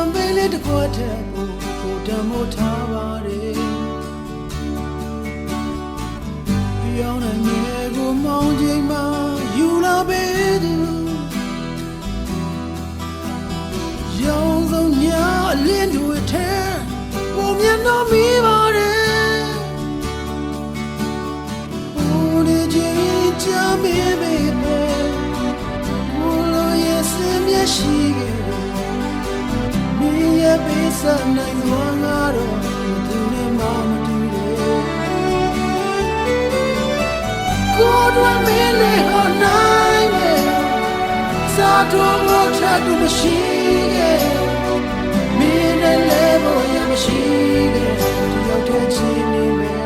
ခြင်းရှံပေးလေးတစ်ခွက်ထက်ကိုကိုတမို့ထားပါတယ်ပြောင်းတဲ့ငယ်ကိုမောင်းချိန်မှာ ဆက်နိုင်သွားငါတော့သူနဲ့မှမတူတော့ကိုယ်တော်မင်းနဲ့ဟောနိုင်ရဲ့စာတော်ငေါချတူမရှိရဲ့မင်းနဲ့လည်းမရမရှိတဲ့ဒီရောက်တဲ့ချင်းနေမယ်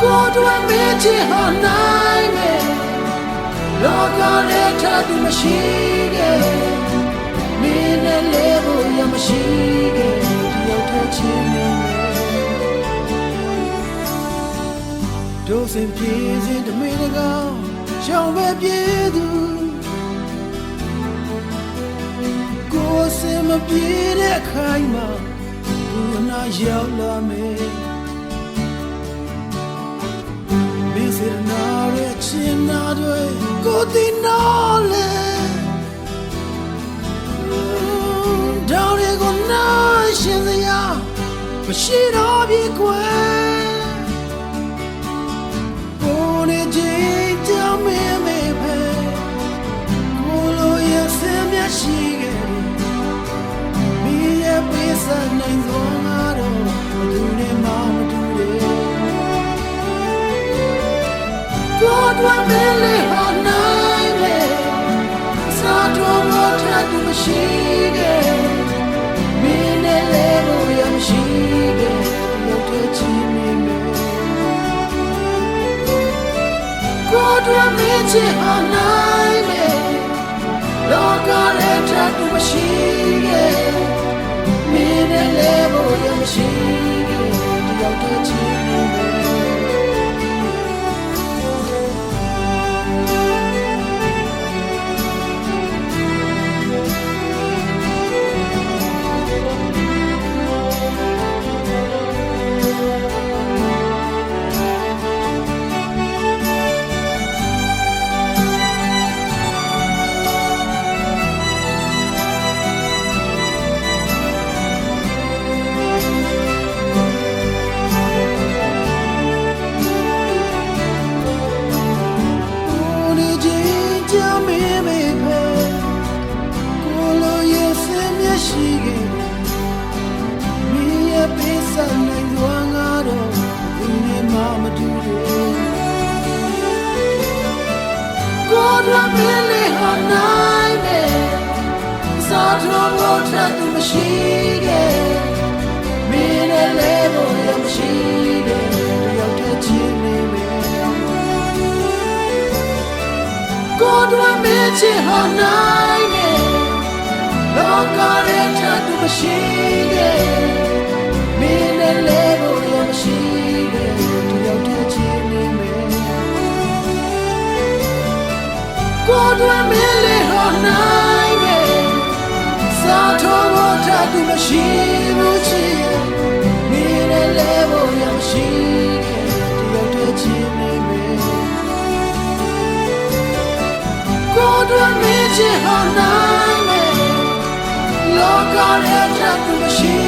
ကိုယ်တော်မင်းချဟောနိုင်ရဲ့လောကနဲ့ထတူမရှိရဲ့ ရမရှိခဲ့တယောက်တည်းချင်းနေမယ်ဒုစင်ပြေစဉ်တမင်းတကောင်ရှောင်းပဲပြေသူကိုယ်စင်မပြေတဲ့ခိုင်မှာသူနာရောက်လာမယ်မင်းစေနာရဲ့ချင်နာတွေ မရှိတော့ပြီကွယ်ကိုနေချင်းကြောင့်မင်းမေပဲကိုလိုရဲ့စင်မျက်ရှိ Odłamie cię ona ကိုရမင်းလေးဟာနိုင်မယ်စားတော် ကိုယ်တော်မင်းလေးဟောနိုင်တယ်စာတော်ဘထပ်သူမရှိဘူးချစ်မင်းနဲ့လဲဖို့ရမရှိခဲ့တယောက်တည်းချင်းနေမယ်ကိုယ်တော်မင်းချစ်ဟောနိုင်မယ်လောကရဲ့ထပ်သူမရှိ